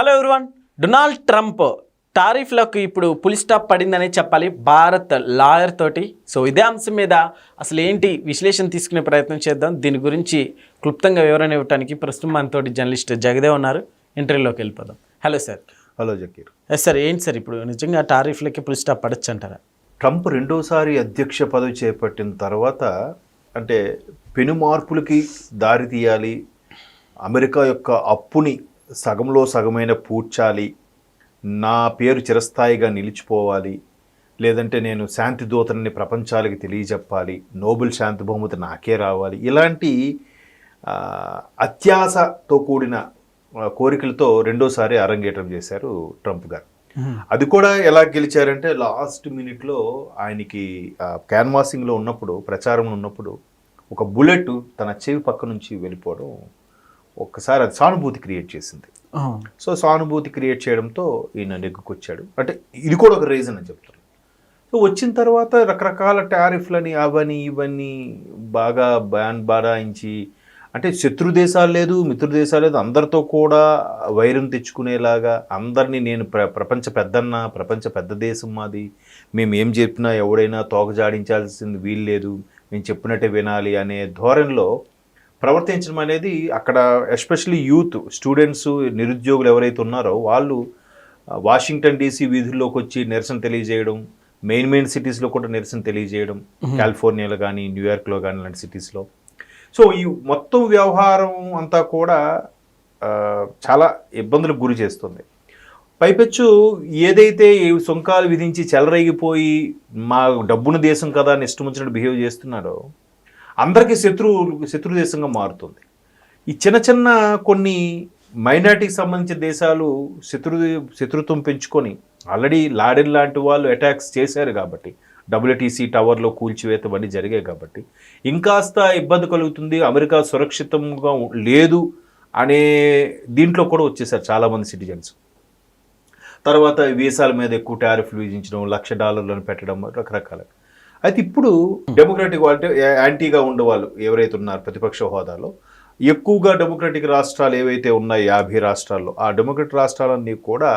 Hello everyone Donald Trump టారిఫ్లకు ఇప్పుడు పులి స్టాప్ పడిందనే చెప్పాలి భారత్ లాయర్ తోటి. సో ఇదే అంశం మీద అసలు ఏంటి విశ్లేషణ తీసుకునే ప్రయత్నం చేద్దాం. దీని గురించి క్లుప్తంగా వివరణ ఇవ్వడానికి ప్రస్తుతం మనతోటి జర్నలిస్ట్ జగదేవ్ ఉన్నారు. ఇంటర్వ్యూలోకి వెళ్ళిపోదాం. Hello sir. Hello Zakir. Yes sir ఏంటి సార్ ఇప్పుడు నిజంగా టారిఫ్లకి పులి స్టాప్ పడచ్చు అంటారా ట్రంప్ రెండోసారి అధ్యక్ష పదవి చేపట్టిన తర్వాత అంటే పెను మార్పులకి దారి తీయాలి అమెరికా యొక్క అప్పుని సగంలో సగమైన పూడ్చాలి. నా పేరు చిరస్థాయిగా నిలిచిపోవాలి. లేదంటే నేను శాంతి దూతని ప్రపంచాలకి తెలియజెప్పాలి. నోబెల్ శాంతి బహుమతి నాకే రావాలి. ఇలాంటి అత్యాశతో కూడిన కోరికలతో రెండోసారి అరంగేట్రం చేశారు ట్రంప్ గారు. అది కూడా ఎలా గెలిచారంటే లాస్ట్ మినిట్లో ఆయనకి క్యాన్వాసింగ్లో ఉన్నప్పుడు ప్రచారంలో ఉన్నప్పుడు ఒక బుల్లెట్ తన చెవి పక్క నుంచి వెళ్ళిపోవడం ఒక్కసారి అది సానుభూతి క్రియేట్ చేసింది. సో సానుభూతి క్రియేట్ చేయడంతో ఈయన నెగ్గుకొచ్చాడు. అంటే ఇది కూడా ఒక రీజన్ అని చెప్తాను సో వచ్చిన తర్వాత రకరకాల టారిఫ్లని అవని ఇవన్నీ బాగా బ్యాన్ బారాయించి అంటే శత్రు దేశాలు లేదు మిత్రు దేశాలు లేదు అందరితో కూడా వైరం తెచ్చుకునేలాగా అందరినీ నేను ప్ర ప్రపంచ పెద్దన్న ప్రపంచ పెద్ద దేశం మాది మేము ఏం చెప్పినా ఎవడైనా తోక జాడించాల్సింది వీలు లేదు మేము చెప్పినట్టే వినాలి అనే ధోరణిలో ప్రవర్తించడం అనేది అక్కడ ఎస్పెషల్లీ యూత్ స్టూడెంట్స్ నిరుద్యోగులు ఎవరైతే ఉన్నారో వాళ్ళు వాషింగ్టన్ డీసీ వీధుల్లోకి వచ్చి నిరసన తెలియజేయడం మెయిన్ మెయిన్ సిటీస్లో కూడా నిరసన తెలియజేయడం కాలిఫోర్నియాలో కానీ న్యూయార్క్లో కానీ లాంటి సిటీస్లో. సో ఈ మొత్తం వ్యవహారం అంతా కూడా చాలా ఇబ్బందులకు గురి చేస్తుంది. పైపెచ్చు ఏదైతే సుంకాలు విధించి చెలరేగిపోయి మా డబ్బున దేశం కదా అని ఇష్టం వచ్చినట్టు బిహేవ్ చేస్తున్నారో అందరికీ శత్రు శత్రు దేశంగా మారుతుంది. ఈ చిన్న చిన్న కొన్ని మైనార్టీకి సంబంధించిన దేశాలు శత్రు శత్రుత్వం పెంచుకొని ఆల్రెడీ లాడెన్ లాంటి వాళ్ళు అటాక్స్ చేశారు కాబట్టి డబ్ల్యూటీసీ టవర్లో కూల్చివేత ఇవన్నీ జరిగాయి కాబట్టి ఇంకాస్త ఇబ్బంది కలుగుతుంది అమెరికా సురక్షితంగా లేదు అనే దీంట్లో కూడా వచ్చేసారు చాలామంది సిటిజన్స్. తర్వాత వీసాల మీద ఎక్కువ టారిఫ్లు విధించడం లక్ష డాలర్లను పెట్టడం రకరకాల అయితే ఇప్పుడు డెమోక్రాటిక్ వాళ్ళు యాంటీగా ఉండేవాళ్ళు ఎవరైతే ఉన్నారో ప్రతిపక్ష హోదాలో ఎక్కువగా డెమోక్రటిక్ రాష్ట్రాలు ఏవైతే ఉన్నాయో యాభై రాష్ట్రాల్లో ఆ డెమోక్రటిక్ రాష్ట్రాలన్నీ కూడా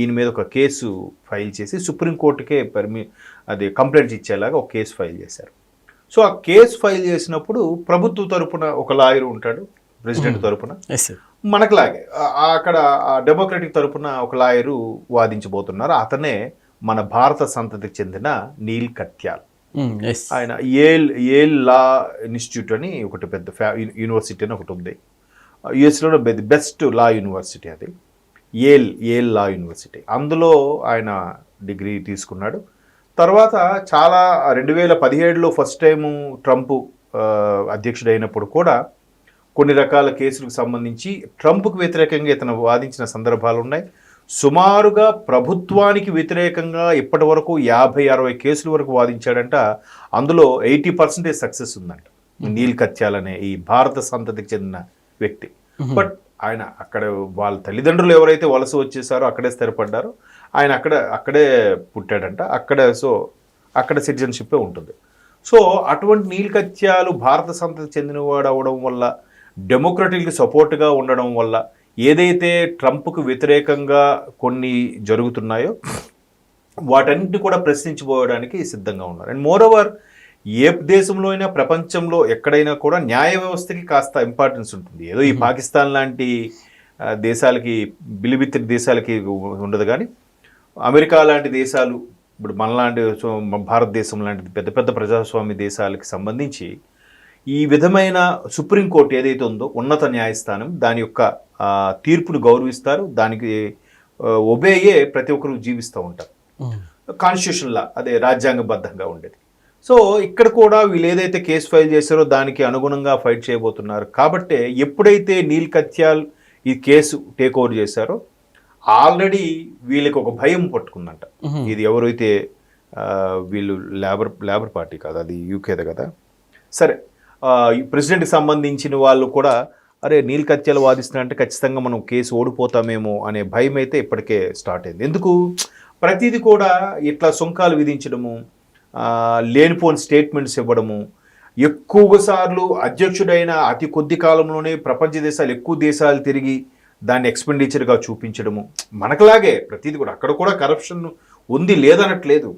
ఈయన మీద ఒక కేసు ఫైల్ చేసి సుప్రీంకోర్టుకే పర్మి అది కంప్లైంట్స్ ఇచ్చేలాగా ఒక కేసు ఫైల్ చేశారు. సో ఆ కేసు ఫైల్ చేసినప్పుడు ప్రభుత్వ తరపున ఒక లాయర్ ఉంటాడు ప్రెసిడెంట్ తరపున. ఎస్ సార్ మనకులాగే అక్కడ ఆ డెమోక్రటిక్ తరపున ఒక లాయరు వాదించబోతున్నారు అతనే మన భారత సంతతికి చెందిన నీల్ కట్యాల్. ఎస్ Hmm, ఆయన ఏల్ ఏల్ లా ఇన్స్టిట్యూట్ అని ఒకటి పెద్ద ఫ్యా యూనివర్సిటీ అని ఒకటి ఉంది. యుఎస్లో బెస్ట్ లా యూనివర్సిటీ అది. ఏల్ ఏల్ లా యూనివర్సిటీ అందులో ఆయన డిగ్రీ తీసుకున్నాడు. తర్వాత చాలా రెండు వేల పదిహేడులో ఫస్ట్ టైము ట్రంప్ అధ్యక్షుడైనప్పుడు కూడా కొన్ని రకాల కేసులకు సంబంధించి ట్రంప్కు వ్యతిరేకంగా ఇతను వాదించిన సందర్భాలు ఉన్నాయి. సుమారుగా ప్రభుత్వానికి వ్యతిరేకంగా ఇప్పటి వరకు యాభై అరవై కేసుల వరకు వాదించాడంట. అందులో ఎయిటీ పర్సెంటేజ్ సక్సెస్ ఉందంట. నీల్ కత్యాల్ అనే ఈ భారత సంతతికి చెందిన వ్యక్తి. బట్ ఆయన అక్కడ వాళ్ళ తల్లిదండ్రులు ఎవరైతే వలస వచ్చేసారో అక్కడే స్థిరపడ్డారో. ఆయన అక్కడ అక్కడే పుట్టాడంట. అక్కడే సో అక్కడ సిటిజన్షిప్ ఉంటుంది. సో అటువంటి నీలకత్యాలు భారత సంతతి చెందినవాడు అవడం వల్ల డెమోక్రటిక్కి సపోర్ట్గా ఉండడం వల్ల ఏదైతే ట్రంప్కు వ్యతిరేకంగా కొన్ని జరుగుతున్నాయో వాటన్నిటి కూడా ప్రశ్నించబోయడానికి సిద్ధంగా ఉన్నారు. అండ్ మోర్ ఓవర్ ఏ దేశంలో అయినా ప్రపంచంలో ఎక్కడైనా కూడా న్యాయ వ్యవస్థకి కాస్త ఇంపార్టెన్స్ ఉంటుంది. ఏదో ఈ పాకిస్తాన్ లాంటి దేశాలకి బిలిబిత్తిరి దేశాలకి ఉండదు కానీ అమెరికా లాంటి దేశాలు ఇప్పుడు మనలాంటి భారతదేశం లాంటి పెద్ద పెద్ద ప్రజాస్వామ్య దేశాలకి సంబంధించి ఈ విధమైన సుప్రీంకోర్టు ఏదైతే ఉందో ఉన్నత న్యాయస్థానం దాని యొక్క తీర్పును గౌరవిస్తారు. దానికి ఒబేయే ప్రతి ఒక్కరు జీవిస్తూ ఉంటారు. కాన్స్టిట్యూషన్ లా అదే రాజ్యాంగబద్ధంగా ఉండేది. సో ఇక్కడ కూడా వీళ్ళు ఏదైతే కేసు ఫైల్ చేశారో దానికి అనుగుణంగా ఫైట్ చేయబోతున్నారు. కాబట్టి ఎప్పుడైతే నీల్ కత్యాల్ ఈ కేసు టేక్ ఓవర్ చేశారో ఆల్రెడీ వీళ్ళకి ఒక భయం పట్టుకుందంట. ఇది ఎవరైతే వీళ్ళు లేబర్ లేబర్ పార్టీ కాదు అది యూకేది కదా. సరే ప్రెసిడెంట్కి సంబంధించిన వాళ్ళు కూడా అరే నీల్ కత్యాలు వాదిస్తున్నారంటే ఖచ్చితంగా మనం కేసు ఓడిపోతామేమో అనే భయం అయితే ఇప్పటికే స్టార్ట్ అయింది. ఎందుకు? ప్రతిదీ కూడా ఇట్లా సుంకాలు విధించడము లేనిపోని స్టేట్మెంట్స్ ఇవ్వడము ఎక్కువ సార్లు అధ్యక్షుడైన అతి కొద్ది కాలంలోనే ప్రపంచ దేశాలు ఎక్కువ దేశాలు తిరిగి దాన్ని ఎక్స్పెండిచర్గా చూపించడము మనకులాగే ప్రతిదీ కూడా. అక్కడ కూడా కరప్షన్ ఉంది లేదనట్లేదు.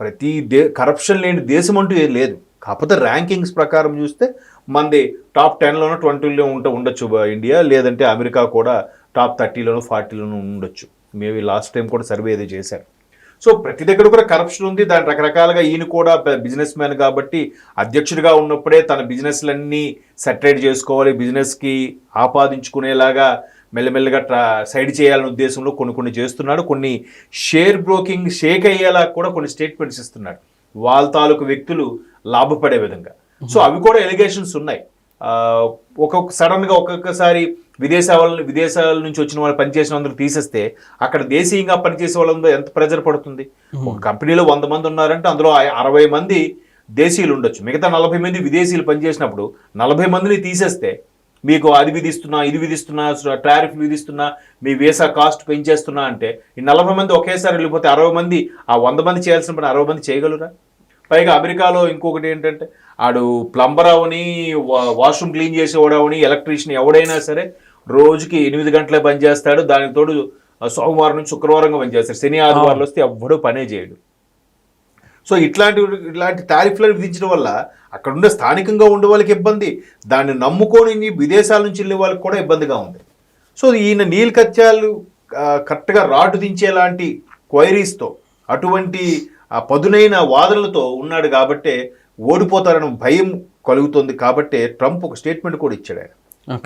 ప్రతి దే కరప్షన్ లేని దేశం అంటూ ఏం లేదు. కాకపోతే ర్యాంకింగ్స్ ప్రకారం చూస్తే మనది టాప్ టెన్లోనో ట్వంటీలో ఉంట ఉండొచ్చు ఇండియా లేదంటే అమెరికా కూడా టాప్ థర్టీలోనో ఫార్టీలోనో ఉండొచ్చు. మేబీ లాస్ట్ టైం కూడా సర్వే ఏదో చేశారు. సో ప్రతి దగ్గర కూడా కరప్షన్ ఉంది. దాని రకరకాలుగా ఈయన కూడా బిజినెస్ మ్యాన్ కాబట్టి అధ్యక్షుడిగా ఉన్నప్పుడే తన బిజినెస్లన్నీ సెటరేట్ చేసుకోవాలి. బిజినెస్కి ఆపాదించుకునేలాగా మెల్లమెల్లగా ట్రా సైడ్ చేయాలనే ఉద్దేశంలో కొన్ని కొన్ని చేస్తున్నాడు. కొన్ని షేర్ బ్రోకింగ్ షేక్ అయ్యేలా కూడా కొన్ని స్టేట్మెంట్స్ ఇస్తున్నాడు. వాళ్ళ తాలూకు వ్యక్తులు లాభపడే విధంగా. సో అవి కూడా ఎలిగేషన్స్ ఉన్నాయి. ఆ, ఒక్కొక్క సడన్గా ఒక్కొక్కసారి విదేశాల విదేశాల నుంచి వచ్చిన వాళ్ళు పనిచేసిన అందరూ తీసేస్తే అక్కడ దేశీయంగా పనిచేసే వాళ్ళందరూ ఎంత ప్రెజర్ పడుతుంది? ఒక కంపెనీలో వంద మంది ఉన్నారంటే అందులో అరవై మంది దేశీయులు ఉండొచ్చు. మిగతా నలభై మంది విదేశీయులు పనిచేసినప్పుడు నలభై మందిని తీసేస్తే మీకు అది విధిస్తున్నా ఇది విధిస్తున్నా టారిఫ్ విధిస్తున్నా మీ వీసా కాస్ట్ పెంచేస్తున్నా అంటే ఈ నలభై మంది ఒకేసారి వెళ్ళిపోతే అరవై మంది ఆ వంద మంది చేయాల్సిన పని అరవై మంది చేయగలరా? పైగా అమెరికాలో ఇంకొకటి ఏంటంటే ఆడు ప్లంబర్ అవని వా- వాష్రూమ్ క్లీన్ చేసేవాడు అవని ఎలక్ట్రీషియన్ ఎవడైనా సరే రోజుకి ఎనిమిది గంటలే పని చేస్తాడు తోడు సోమవారం నుంచి శుక్రవారంగా పనిచేస్తాడు. శని ఆదివారాలు వస్తే ఎవ్వడూ పనే చేయడు. సో ఇట్లాంటి ఇట్లాంటి టారిఫ్లను విధించడం వల్ల అక్కడ ఉండే స్థానికంగా ఉండే వాళ్ళకి ఇబ్బంది. దాన్ని నమ్ముకొని విదేశాల నుంచి వెళ్ళే వాళ్ళకి కూడా ఇబ్బందిగా ఉంది. సో ఈయన నీల్ కత్యాలు కరెక్ట్గా రాటు దించేలాంటి క్వైరీస్తో అటువంటి ఆ, పదునైన వాదనలతో ఉన్నాడు కాబట్టే ఓడిపోతారన్న భయం కలుగుతుంది కాబట్టే ట్రంప్ ఒక స్టేట్మెంట్ కూడా ఇచ్చాడు ఆయన.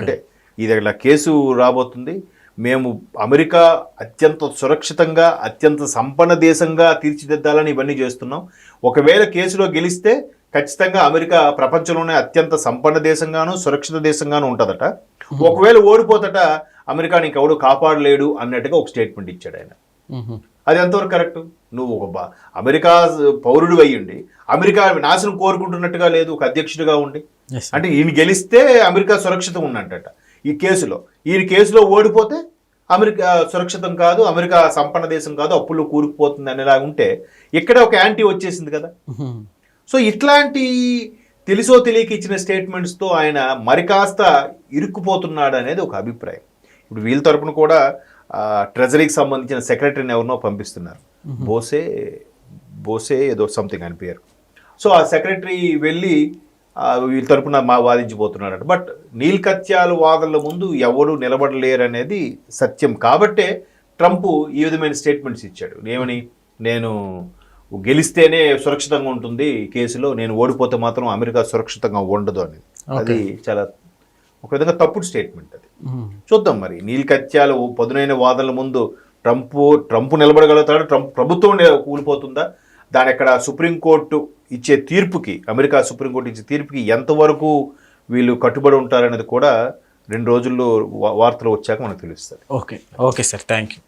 అంటే ఇది ఇలా కేసు రాబోతుంది. మేము అమెరికా అత్యంత సురక్షితంగా అత్యంత సంపన్న దేశంగా తీర్చిదిద్దాలని ఇవన్నీ చేస్తున్నాం. ఒకవేళ కేసులో గెలిస్తే ఖచ్చితంగా అమెరికా ప్రపంచంలోనే అత్యంత సంపన్న దేశంగాను సురక్షిత దేశంగాను ఉంటుందట. ఒకవేళ ఓడిపోతట అమెరికాని ఇంకెవడు కాపాడలేడు అన్నట్టుగా ఒక స్టేట్మెంట్ ఇచ్చాడు ఆయన. అది ఎంతవరకు కరెక్ట్? నువ్వు ఒక బా- అమెరికా పౌరుడు అయ్యుండి అమెరికా నాశనం కోరుకుంటున్నట్టుగా లేదు ఒక అధ్యక్షుడిగా ఉండి. అంటే ఈయన గెలిస్తే అమెరికా సురక్షితం ఉన్నట్టట. ఈ కేసులో ఈయన కేసులో ఓడిపోతే అమెరికా సురక్షితం కాదు అమెరికా సంపన్న దేశం కాదు అప్పుల్లో కూరుకుపోతుంది అనేలా ఉంటే ఇక్కడ ఒక యాంటీ వచ్చేసింది కదా. సో ఇట్లాంటి తెలుసో తెలియక ఇచ్చిన స్టేట్మెంట్స్తో ఆయన మరి కాస్త ఇరుక్కుపోతున్నాడు అనేది ఒక అభిప్రాయం. ఇప్పుడు వీళ్ళ తరపున కూడా ట్రెజరీకి సంబంధించిన సెక్రటరీని ఎవరినో పంపిస్తున్నారు. బోసే బోసే ఏదో సంథింగ్ అని పేరు సో ఆ సెక్రటరీ వెళ్ళి వీళ్ళ తరపున మా వాదించిపోతున్నాడు బట్ నీల్కత్యాలు వాదనల ముందు ఎవరు నిలబడలేరు అనేది సత్యం. కాబట్టే ట్రంప్ ఈ విధమైన స్టేట్మెంట్స్ ఇచ్చాడు. ఏమని? నేను గెలిస్తేనే సురక్షితంగా ఉంటుంది కేసులో. నేను ఓడిపోతే మాత్రం అమెరికా సురక్షితంగా ఉండదు అని అది చాలా ఒక విధంగా తప్పుడు స్టేట్మెంట్ అది. చూద్దాం మరి. నీల్కత్యాలు పదునైన వాదనల ముందు ట్రంప్ ట్రంప్ నిలబడగలుగుతాడు? ట్రంప్ ప్రభుత్వం కూలిపోతుందా? దాని అక్కడ సుప్రీంకోర్టు ఇచ్చే తీర్పుకి అమెరికా సుప్రీంకోర్టు ఇచ్చే తీర్పుకి ఎంతవరకు వీళ్ళు కట్టుబడి ఉంటారనేది కూడా రెండు రోజుల్లో వార్తలు వచ్చాక మనకు తెలుస్తుంది. Okay. Okay sir. Thank you